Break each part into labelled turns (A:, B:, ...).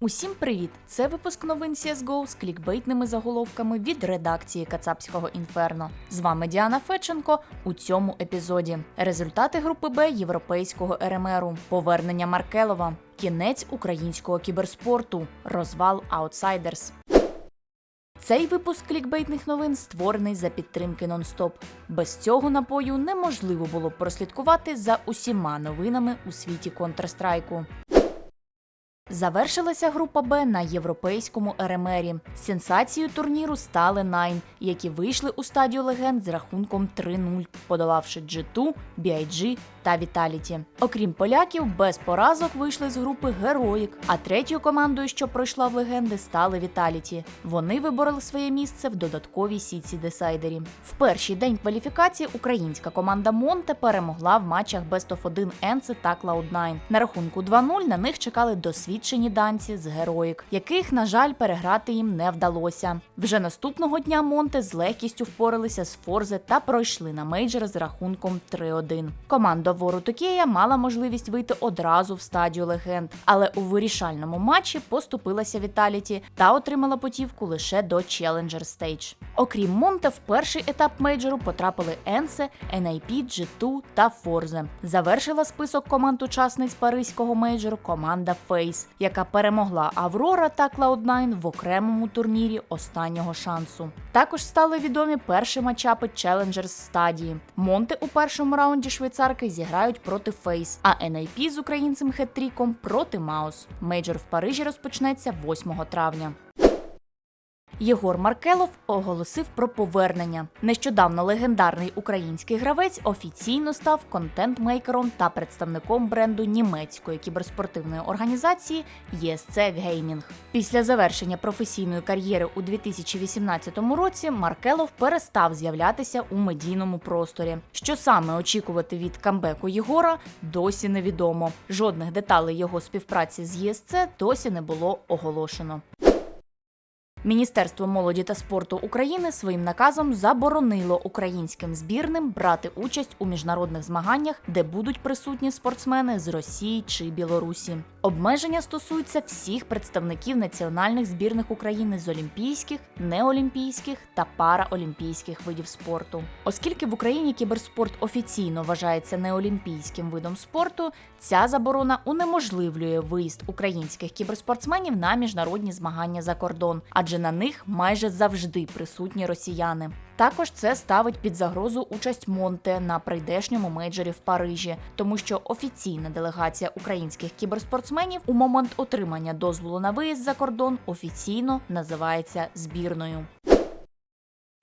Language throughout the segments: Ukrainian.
A: Усім привіт! Це випуск новин CSGO з клікбейтними заголовками від редакції Кацапського інферно. З вами Діана Федченко у цьому епізоді. Результати групи Б європейського РМРу, повернення Маркелова, кінець українського кіберспорту, розвал Outsiders. Цей випуск клікбейтних новин створений за підтримки нон-стоп. Без цього напою неможливо було б прослідкувати за усіма новинами у світі Counter-Strike. Завершилася група Б на європейському РМРі. Сенсацією турніру стали Nine, які вийшли у стадію легенд з рахунком 3-0, подолавши G2, BIG та Vitality. Окрім поляків, без поразок вийшли з групи Heroic, а третьою командою, що пройшла в легенди, стали Vitality. Вони вибороли своє місце в додатковій сітці десайдері. В перший день кваліфікації українська команда Монте перемогла в матчах Best of 1 Енце та Cloud9. На рахунку 2-0 на них чекали досвідчені данці з Heroic, яких, на жаль, переграти їм не вдалося. Вже наступного дня Монте з легкістю впоралися з Форзе та пройшли на мейджор з рахунком 3-1. Команда Вору Токея мала можливість вийти одразу в стадію легенд, але у вирішальному матчі поступилася Віталіті та отримала путівку лише до Challenger Stage. Окрім Монте, в перший етап мейджору потрапили Енсе, NIP, G2 та Форзе. Завершила список команд учасниць паризького мейджору команда Face, яка перемогла Аврора та Cloud9 в окремому турнірі останнього шансу. Також стали відомі перші матчапи Challengers стадії. Монти у першому раунді швейцарки зіграють проти Фейс, а NIP з українцем хет-тріком проти Маус. Мейджор в Парижі розпочнеться 8 травня. Єгор Маркелов оголосив про повернення. Нещодавно легендарний український гравець офіційно став контент-мейкером та представником бренду німецької кіберспортивної організації ESC Gaming. Після завершення професійної кар'єри у 2018 році Маркелов перестав з'являтися у медійному просторі. Що саме очікувати від камбеку Єгора, досі невідомо. Жодних деталей його співпраці з ESC досі не було оголошено. Міністерство молоді та спорту України своїм наказом заборонило українським збірним брати участь у міжнародних змаганнях, де будуть присутні спортсмени з Росії чи Білорусі. Обмеження стосуються всіх представників національних збірних України з олімпійських, неолімпійських та параолімпійських видів спорту. Оскільки в Україні кіберспорт офіційно вважається неолімпійським видом спорту, ця заборона унеможливлює виїзд українських кіберспортсменів на міжнародні змагання за кордон, адже на них майже завжди присутні росіяни. Також це ставить під загрозу участь Монте на прийдешньому мейджорі в Парижі, тому що офіційна делегація українських кіберспортсменів у момент отримання дозволу на виїзд за кордон офіційно називається збірною.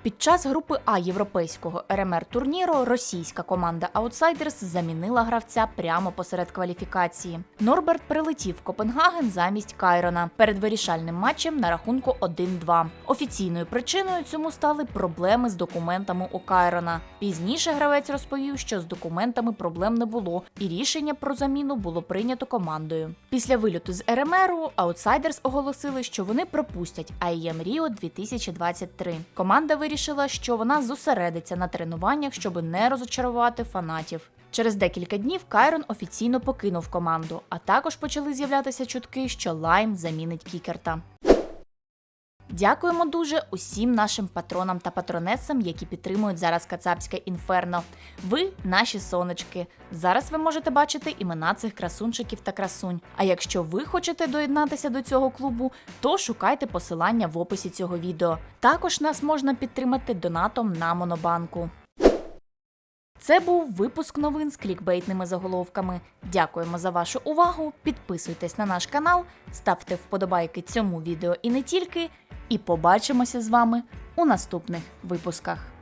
A: Під час групи А європейського РМР турніру російська команда Outsiders замінила гравця прямо посеред кваліфікації. Норберт прилетів в Копенгаген замість Кайрона перед вирішальним матчем на рахунку 1-2. Офіційною причиною цьому стали проблеми з документами у Кайрона. Пізніше гравець розповів, що з документами проблем не було, і рішення про заміну було прийнято командою. Після вильоту з РМРу Outsiders оголосили, що вони пропустять IEM Rio 2023. Команда вирішила, що вона зосередиться на тренуваннях, щоб не розочарувати фанатів. Через декілька днів Кайрон офіційно покинув команду, а також почали з'являтися чутки, що Лайм замінить Кікерта. Дякуємо дуже усім нашим патронам та патронесам, які підтримують зараз Кацапське інферно. Ви наші сонечки. Зараз ви можете бачити імена цих красунчиків та красунь. А якщо ви хочете доєднатися до цього клубу, то шукайте посилання в описі цього відео. Також нас можна підтримати донатом на Монобанку. Це був випуск новин з клікбейтними заголовками. Дякуємо за вашу увагу. Підписуйтесь на наш канал, ставте вподобайки цьому відео і не тільки. І побачимося з вами у наступних випусках.